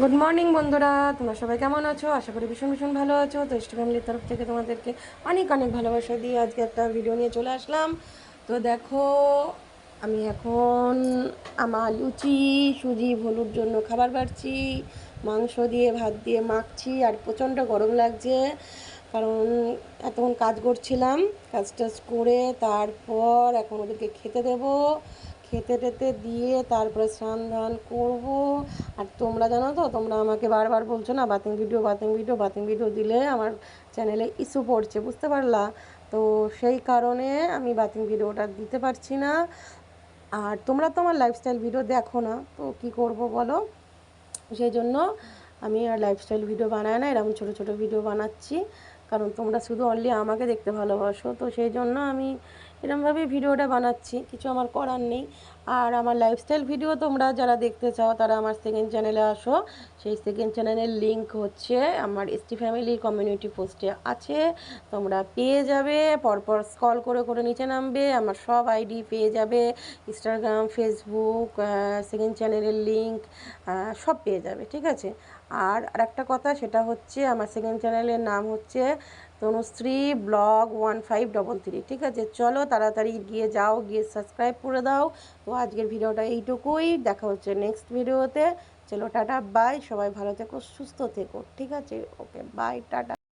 Good morning বন্ধুরা। তোমরা সবাই কেমন আছো? আশা করি ভীষণ ভীষণ ভালো আছো। তো ইষ্ট ফ্যামিলির তরফ থেকে তোমাদেরকে অনেক অনেক ভালোবাসা দিয়ে আজকে একটা ভিডিও নিয়ে চলে আসলাম। তো দেখো, আমি এখন আমার লুচি, সুজি ভলুর জন্য খাবার বাড়ছি, মাংস দিয়ে, ভাত দিয়ে মাখছি, আর প্রচণ্ড গরম লাগছে, কারণ এতক্ষণ কাজ করছিলাম, কাজ টাজ করে তারপর এখন ওদেরকে খেতে দেবো। খেতে টেতে দিয়ে তারপরে স্নান ধান করব। তোমরা জানো তো, তোমরা আমাকে বারবার বলছো না, bathing video bathing video bathing video দিলে আমার চ্যানেলে ইস্যু পড়ছে, বুঝতে পারলা? তো সেই কারণে আমি বাতিং ভিডিওটা দিতে পারছি না। আর তোমরা তো আমার লাইফস্টাইল ভিডিও দেখো না, তো কি করব বলো? সেই জন্য আমি আর লাইফস্টাইল ভিডিও বানাই না, এরকম ছোটো ছোটো ভিডিও বানাচ্ছি। কারণ তোমরা শুধু অনলি আমাকে দেখতে ভালোবাসো, তো সেই জন্য আমি এরমভাবেই ভিডিওটা বানাচ্ছি, কিছু আমার করার নেই। আর আমার লাইফস্টাইল ভিডিও তোমরা যারা দেখতে চাও, তারা আমার সেকেন্ড চ্যানেলে আসো। সেই সেকেন্ড চ্যানেলের লিঙ্ক হচ্ছে আমার এসটি ফ্যামিলি কমিউনিটি পোস্টে আছে। তোমরা পেয়ে যাবে, পরপর স্কল করে করে নিচে নামবে, আমার সব আইডি পেয়ে যাবে। ইনস্টাগ্রাম ফেসবুক সেকেন্ড চ্যানেলের লিঙ্ক সব পেয়ে যাবে, ঠিক আছে? আর আরেকটা কথা, সেটা হচ্ছে আমার সেকেন্ড চ্যানেলের নাম হচ্ছে Tanushree blog one five double three, ঠিক আছে? চলো তাড়াতাড়ি গিয়ে যাও, গিয়ে সাবস্ক্রাইব করে দাও। তো আজকের ভিডিওটা এইটুকুই। দেখা হচ্ছে নেক্সট ভিডিওতে চলো টাটা বাই সবাই ভালো থেকো, সুস্থ থেকো, ঠিক আছে? Okay bye tata.